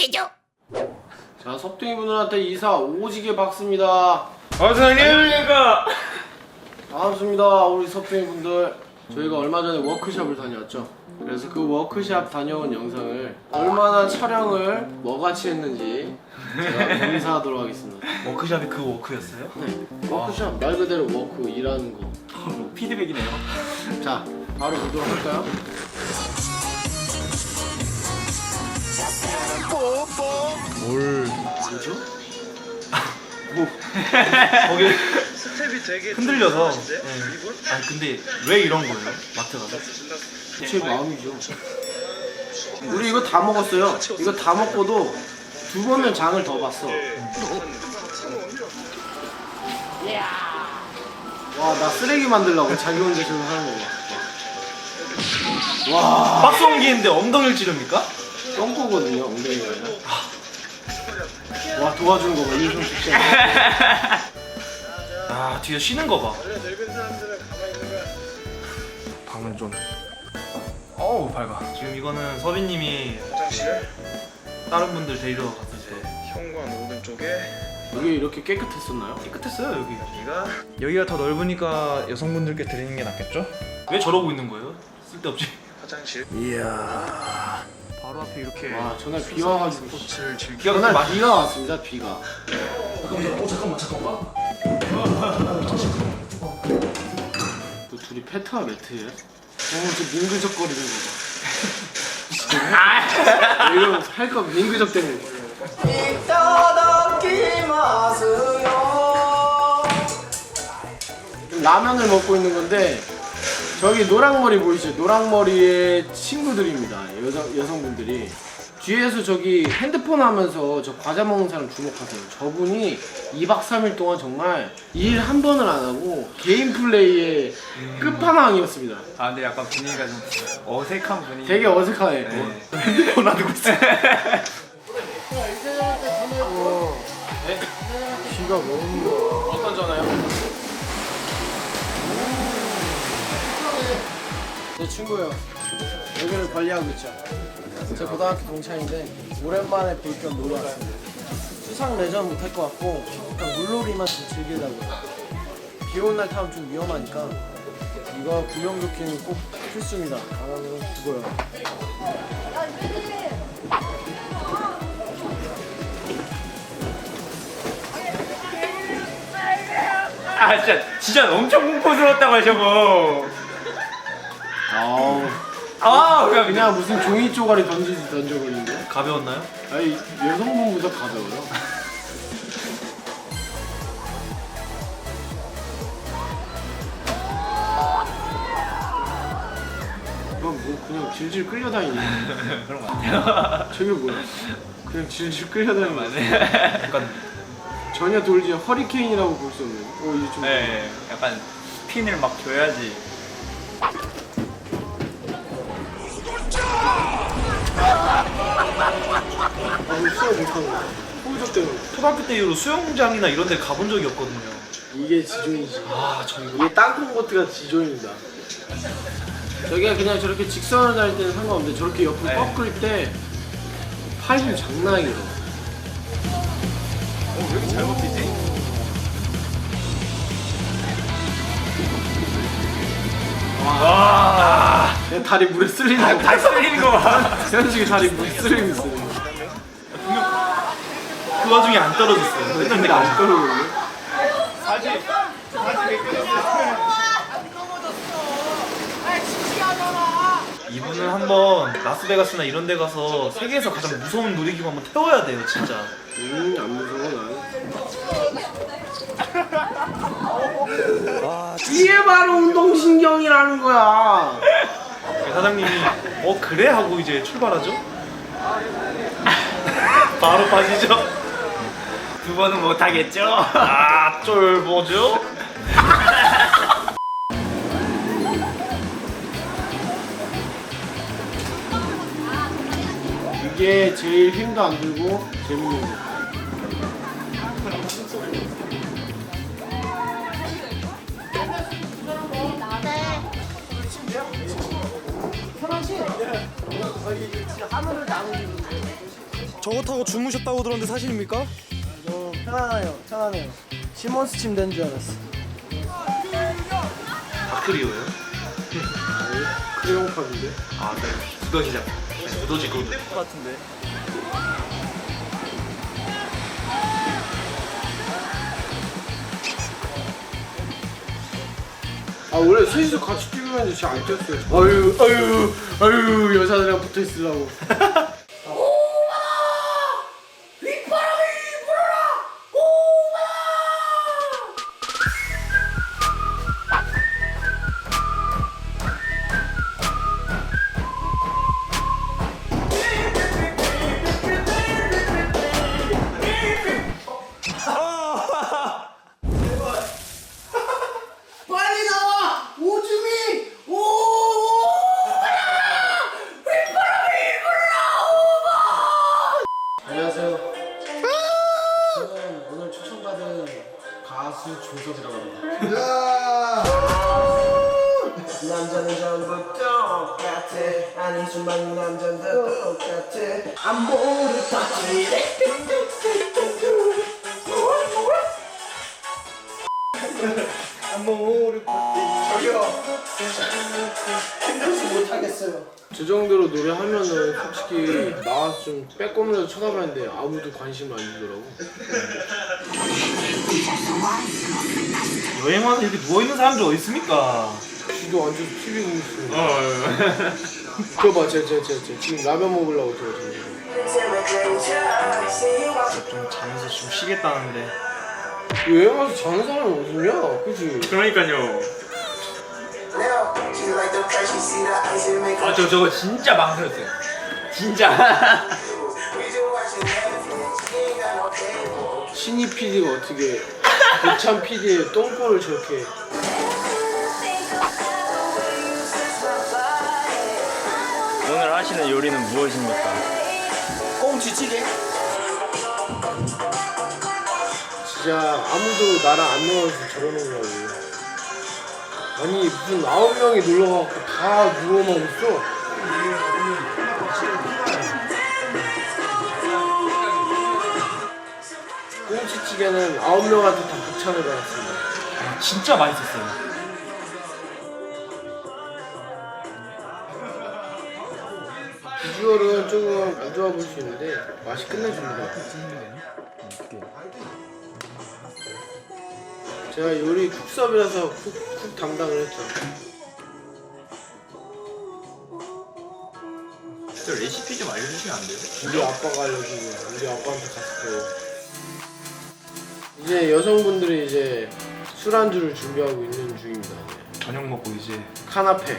개조. 자 섭등이 분들한테 이사 오지게 박습니다 아 선생님입니까? 반갑습니다 우리 섭등이 분들 저희가 얼마 전에 워크숍을 다녀왔죠 그래서 그 워크숍 다녀온 영상을 얼마나 촬영을 뭐같이 했는지 제가 공사하도록 하겠습니다 워크샵이 그 워크였어요? 네 워크숍 말 그대로 워크 일하는 피드백이네요. 거자 바로 보도록 할까요? 뭘? 뭐죠? 거기 스텝이 되게 흔들려서. 네. 이분? 아 근데 왜 이런 거예요? 마트 가서? 제 마음이죠 우리 이거 다 먹었어요 이거 다 먹고도 두 번은 장을 더 봤어 와 나 쓰레기 만들려고 자기 혼자 저거 하는 거 봐. 와 박스 옮기는데 엉덩이를 찌릅니까? 똥꼬거든요 엉덩이가 와 도와준 거봐 인성 숙제 아 뒤에 쉬는 거 봐. 원래 늙은 사람들은 가만히 있는 거야 방은 좀. 어우 밝아. 지금 이거는 서빈님이 화장실 다른 분들 데리러 갔을 때 현관 오른쪽에 여기 이렇게 깨끗했었나요? 깨끗했어요 여기. 여기가 여기가 더 넓으니까 여성분들께 드리는 게 낫겠죠? 왜 저러고 있는 거예요? 쓸데없이. 화장실 이야. 바로 앞에 이렇게 와 전날 비 와가지고 꽃을 즐기가 전날. 비가 왔습니다 비가 어 잠깐만 잠깐만. 또 둘이 페트와 매트예요? 어저 민그적거리는 거봐 이러면 할거 민그적 되는 거 라면을 먹고 있는 건데 저기 노랑머리 보이시죠? 노랑머리의 친구들입니다. 여성 여성분들이 뒤에서 저기 핸드폰 하면서 저 과자 먹는 사람 주목하세요. 저분이 2박 3일 동안 정말 일 한 번을 안 하고 개인 플레이의 끝판왕이었습니다. 아 근데 약간 분위기가 좀 어색한 분위기 되게 어색하네. 핸드폰 놔두고 있어. 비가 너무 제 친구예요. 여기를 관리하고 있죠. 제 고등학교 동창인데 오랜만에 볼겸 놀러 왔습니다. 수상 레전 못할 것 같고 그냥 물놀이만 좀 즐기려고. 비 오는 날 타면 좀 위험하니까 이거 구명조끼는 꼭 필수입니다. 안 하면 죽어요. 아 진짜 진짜 엄청 공포스러웠다고 하셔고 아우 아 그냥 그냥 무슨 종이 쪼가리 던지지 던져버리는데? 가벼웠나요? 아니 여성분보다 가벼워요. 이건 뭐 그냥 질질 끌려다니네. 그런 거 같아요 저게 뭐야? 그냥 질질 끌려다니네. 약간 전혀 돌지 허리케인이라고 볼 수 없는. 어 이제 좀. 네 약간 핀을 막 줘야지 아 이거 수업 못하는 거. 호의적 때문에. 초등학교 때 이후로 수영장이나 이런 데 가본 적이 없거든요. 이게 지존이지. 아, 저 이거 이게 땅콩 보트가 지존입니다. 저기가 그냥 저렇게 직선을 다닐 때는 상관없는데 저렇게 옆으로 네. 꺾을 때 팔힘 장난 아니거든. 어왜 이렇게 잘 먹히지? 내 다리 물에 쓸리는 거. 다시 쓸리는 거봐 세현식이 다리 물에 쓸리는 거. 그 와중에 안 떨어졌어요. 근데 내가 안 떨어오네. 이분은 한번 라스베가스나 이런 데 가서 세계에서 가장 무서운 놀이기구 한번 태워야 돼요, 진짜. 음, 안 무서워 난. 이게 바로 운동신경이라는 거야. 사장님이 어 그래 하고 이제 출발하죠. 바로 빠지죠. 두 번은 못 하겠죠? 아 쫄보죠. 이게 제일 힘도 안 들고 재밌는 거. 편하지? 하늘을 나누는 저거 타고 주무셨다고 들었는데 사실입니까? 너무 편안해요. 편안해요. 시몬스 침대인 줄 알았어. 아 크리오예요? 크레용팝인데? 아, 네. 두더지장. 두더지 그룹. 같은데. 아 원래 셋이서 같이 뛰 면 진짜 안 뛰었어요. 아유 아유 아유 여자들이랑 붙어 있으려고. 안무를 터치 안무를 저기요 힘들지 못하겠어요 저 정도로 노래하면은 솔직히 나와서 좀 빼꼼이라도 쳐다봤는데 아무도 관심 안 주더라고. 여행 와서 이렇게 누워있는 사람들 어디 있습니까? 지도 앉아서 TV 보고 있어 저봐 쟤쟤쟤쟤 지금 라면 먹으려고 저 거 저거 좀 자면서 좀 쉬겠다는데. 여행 와서 자는 사람이 어딨냐 그치? 그러니까요. 아, 저 저거 진짜 망설였어요. 진짜. 신이 PD가 어떻게 배참 PD의 똥꼬를 저렇게 오늘 하시는 요리는 무엇입니까? 꽁치찌개 진짜 아무도 나랑 안 나와서 저러는 거라고 아니 무슨 아홉 명이 놀러가고 다 누워만 있어? 꽁치찌개는 아홉 명한테 다 극찬을 받았습니다 아, 진짜 맛있었어요. 비주얼은 조금 안 좋아 보일 수 있는데 맛이 끝내줍니다. 제가 요리 쿡섭이라서 쿡, 쿡 담당을 했죠. 저 레시피 좀 알려주시면 안 돼요? 우리 아빠가 알려준 거 우리 아빠한테 갔을 때 이제 여성분들이 이제 술안주를 준비하고 있는 중입니다. 네. 저녁 먹고 이제 카나페.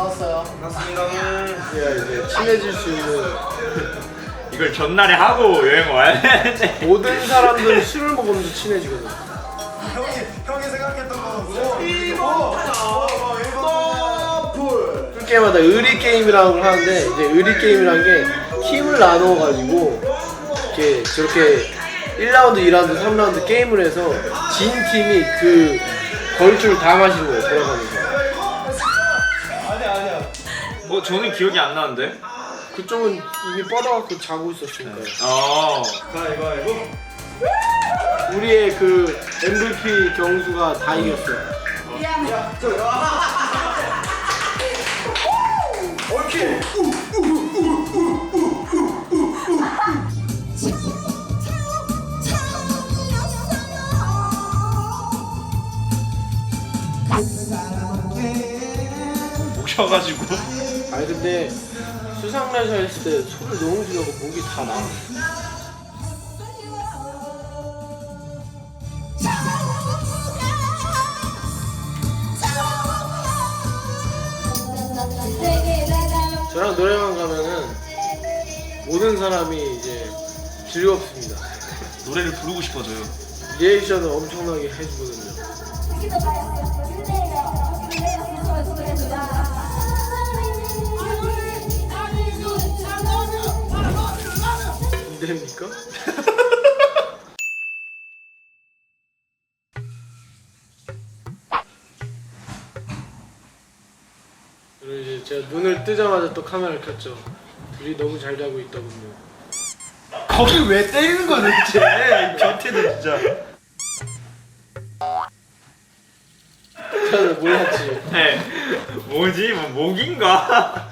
반가웠어요. 반갑습니다. 야 이제 친해질 수 있는 이걸 전날에 하고 여행 와야 되는데. 모든 사람들은 술을 먹으면서 친해지거든. 술 게임마다 의리 게임이라는 걸 하는데 이제 의리 게임이라는 게 팀을 나누어 가지고 이렇게 저렇게 1라운드, 2라운드, 3라운드 게임을 해서 진 팀이 그 걸주를 다 마시는 거예요 뭐 저는 기억이 안 나는데. 그쪽은 이미 뻗어갖고 자고 있었으니까요. 어. 우리의 그 MVP 경수가 다 이겼어요. 목 쉬어가지고. 근데 수상레저 했을 때 소리 너무 지르고 목이 다 나. 저랑 노래방 가면은 모든 사람이 이제 즐겁습니다. 노래를 부르고 싶어져요. 리액션을 엄청나게 해주거든요. 그리고 이제 제가 눈을 뜨자마자 또 카메라를 켰죠. 둘이 너무 잘 자고 있더군요. 거기 왜 때리는 거야 도대체 변태들 진짜 저는 몰랐지. 네. 뭐지? 뭐 목인가?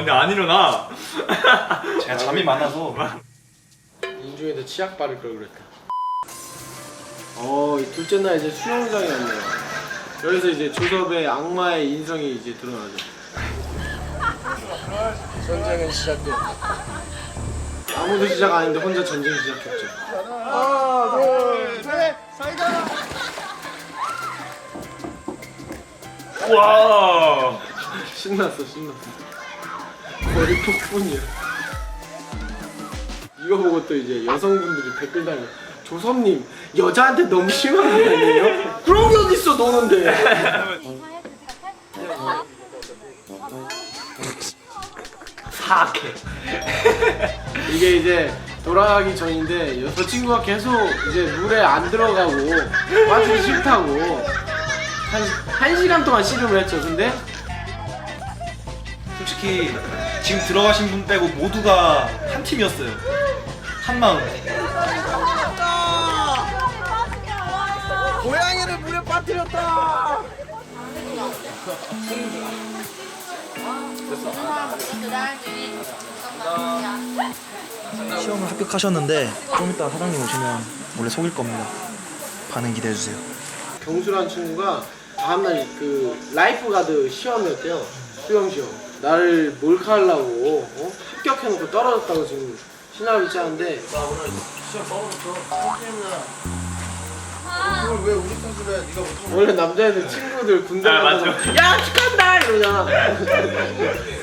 근데 안 일어나. 제가 잠이 많아서 인중에다 치약 바를 걸 그랬다. 어, 이 둘째 날 이제 수영장에 왔네요. 여기서 이제 조섭의 악마의 인성이 이제 드러나죠. 전쟁은 시작됐다. 아무도 시작 안 했는데 혼자 전쟁 시작했죠. 하나, 둘, 셋, 사이다. 와. 신났어, 신났어. 거의 폭군이야. 이거 보고 또 이제 여성분들이 댓글 달려. 조섭님 여자한테 너무 심한 거 아니에요? 그런 게 어딨어 노는데. 사악해 이게 이제 돌아가기 전인데 저 친구가 계속 이제 물에 안 들어가고 빠지기 싫다고 한, 한 시간 동안 씨름을 했죠. 근데 솔직히 지금 들어가신 분 빼고 모두가 한 팀이었어요 한 마음 고양이를 물에 빠뜨렸다. 시험을 합격하셨는데 좀 이따 사장님 오시면 원래 속일 겁니다. 반응 기대해 주세요. 경수란 친구가 다음날 그 라이프 가드 시험이었대요. 수영 시험. 나를 몰카하려고 어? 합격해놓고 떨어졌다고 지금 신화를 짜는데 나 오늘 시험 떨어졌어. 이걸 왜 우리 탓을 해? 네가 못한 원래 남자애들 친구들 군대 아, 가서 맞죠. 야 축하한다 이러잖아.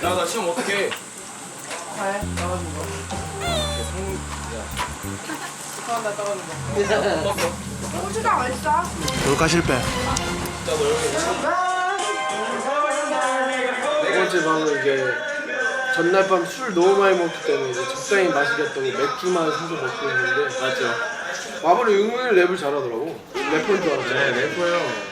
야나 시험 어떻게? 몰카 실패. 네 번째 밤은 이제 전날 밤 술 너무 많이 먹기 때문에 이제 적당히 마시겠다고 맥주만 사서 먹고 있는데 맞죠. 마블이 은근히 랩을 잘하더라고 래퍼인 줄 알았죠 네 래퍼요.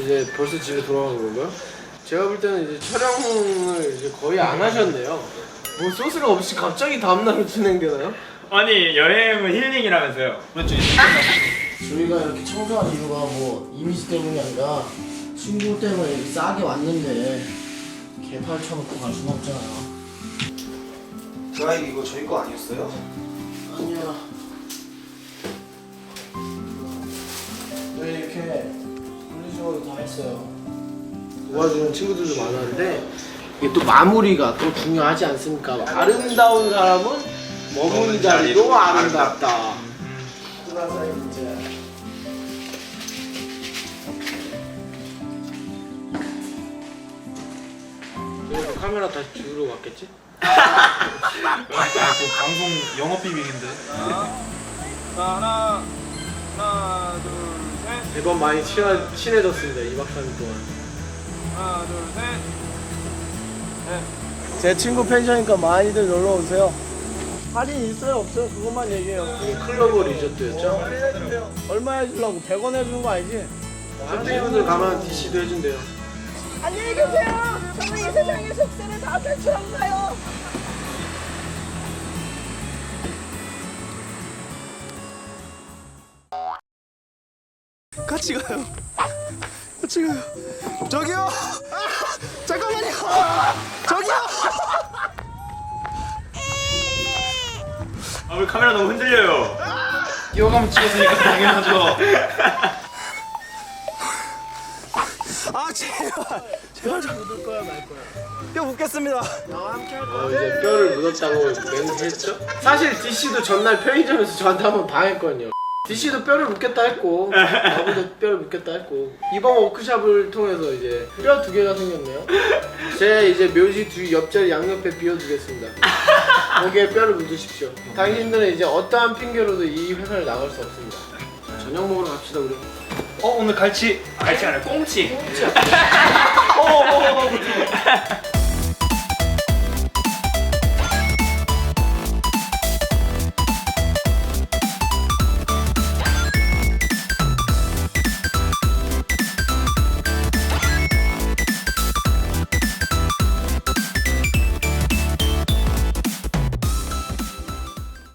이제 벌써 집에 돌아가는 건가요? 제가 볼 때는 이제 촬영을 이제 거의 안 하셨네요 뭐 소스가 없이 갑자기 다음날로 진행되나요? 아니 여행은 힐링이라면서요. 그렇죠 저희가 이렇게 청소한 이유가 뭐 이미지 때문이 아니라 친구 때문에 이렇게 싸게 왔는데 개팔 쳐놓고 갈 순 없잖아요. 드라이 이거 저희 거 아니었어요? 아니야. 왜 이렇게 분리수거를 다 했어요? 도와주는 친구들도 많았는데 이게 또 마무리가 또 중요하지 않습니까? 아름다운 사람은 머무는 자리도 아름답다 그나사의 문제. 카메라 다시 주우러 갔겠지? 아, 그 방송 영업 비밀인데. 대박 많이 친하, 친해졌습니다 2박 3일 동안. 하나 둘셋. 제 친구 펜션이니까 많이들 놀러 오세요. 할인 있어요 없어요? 그것만 얘기해요. 클로버 리조트였죠? 얼마 해주려고? 100원 해주는 거 아니지? 친구들 가면 DC도 해준대요 안녕히 계세요. 저는 이 세상의 속세를 다 탈출한 가요? 같이 가요. 같이 가요. 저기요. 잠깐만요. 저기요. 아 왜 카메라 너무 흔들려요? 뛰어가면 찍었으니까 당연하죠 아 제발. 제발 좀 묻을 거야 말 거야. 뼈 묻겠습니다. 어, 이제 뼈를 묻었다고 멘트했죠? 사실 DC도 전날 편의점에서 저한테 한번 당했거든요. DC도 뼈를 묻겠다 했고 나보다 뼈를 묻겠다 했고 이번 워크샵을 통해서 이제 뼈 두 개가 생겼네요. 제 이제 묘지 뒤 옆자리 양옆에 비워두겠습니다. 거기에 뼈를 묻으십시오. 당신들은 이제 어떠한 핑계로도 이 회사를 나갈 수 없습니다. 저녁 먹으러 갑시다 우리. 어 오늘 갈치. 갈치 아니라 꽁치. 어, 어, 어, 어,